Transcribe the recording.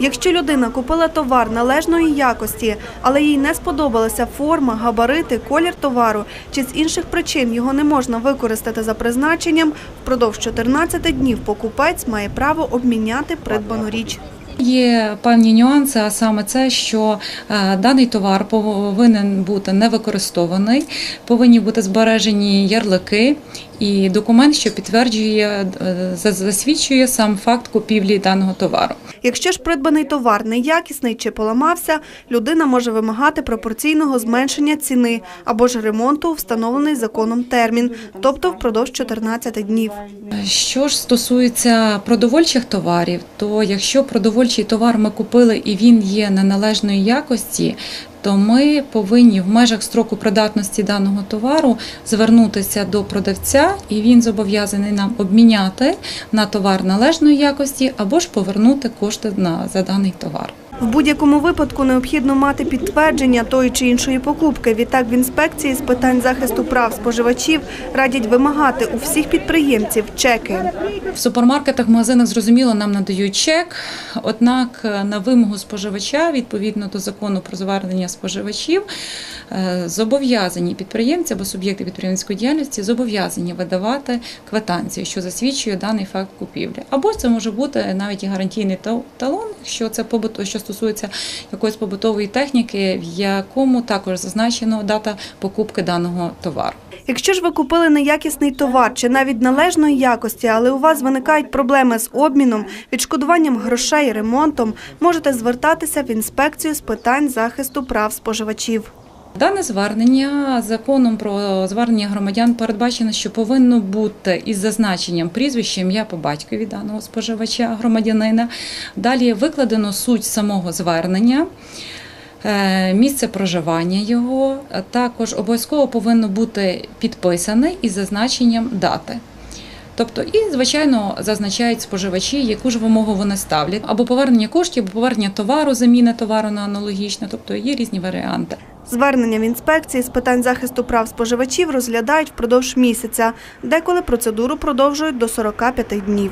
Якщо людина купила товар належної якості, але їй не сподобалася форма, габарити, колір товару чи з інших причин його не можна використати за призначенням, впродовж 14 днів покупець має право обміняти придбану річ. Є певні нюанси, а саме це, що е, даний товар повинен бути не використований, повинні бути збережені ярлики і документ, що підтверджує, е, за- засвідчує сам факт купівлі даного товару. Якщо ж придбаний товар неякісний чи поламався, людина може вимагати пропорційного зменшення ціни або ж ремонту встановлений законом термін, тобто впродовж 14 днів. Що ж стосується продовольчих товарів, то якщо продовольчий товар ми купили і він є неналежної якості, то ми повинні в межах строку придатності даного товару звернутися до продавця, і він зобов'язаний нам обміняти на товар належної якості або ж повернути кошти на за даний товар. В будь-якому випадку необхідно мати підтвердження тої чи іншої покупки. Відтак в інспекції з питань захисту прав споживачів радять вимагати у всіх підприємців чеки. В супермаркетах, магазинах зрозуміло нам надають чек. Однак е, на вимогу споживача, відповідно до закону про звернення споживачів, е, зобов'язані підприємці або суб'єкти підприємницької діяльності зобов'язані видавати квитанцію, що засвідчує даний факт купівлі. Або це може бути навіть і гарантійний талон, якщо це побут, що стосується якоїсь побутової техніки, в якому також зазначено дата покупки даного товару. Якщо ж ви купили неякісний товар чи навіть належної якості, але у вас виникають проблеми з обміном, відшкодуванням грошей, ремонтом, можете звертатися в інспекцію з питань захисту прав споживачів. Дане звернення законом про звернення громадян передбачено, що повинно бути із зазначенням прізвища, ім'я по батькові даного споживача громадянина. Далі викладено суть самого звернення. е, Місце проживання його також обов'язково повинно бути підписане із зазначенням дати. Тобто, і звичайно зазначають споживачі, яку ж вимогу вони ставлять, або повернення коштів, або повернення товару, заміна товару на аналогічне, тобто є різні варіанти. Звернення в інспекції з питань захисту прав споживачів розглядають впродовж місяця. Деколи процедуру продовжують до 45 днів.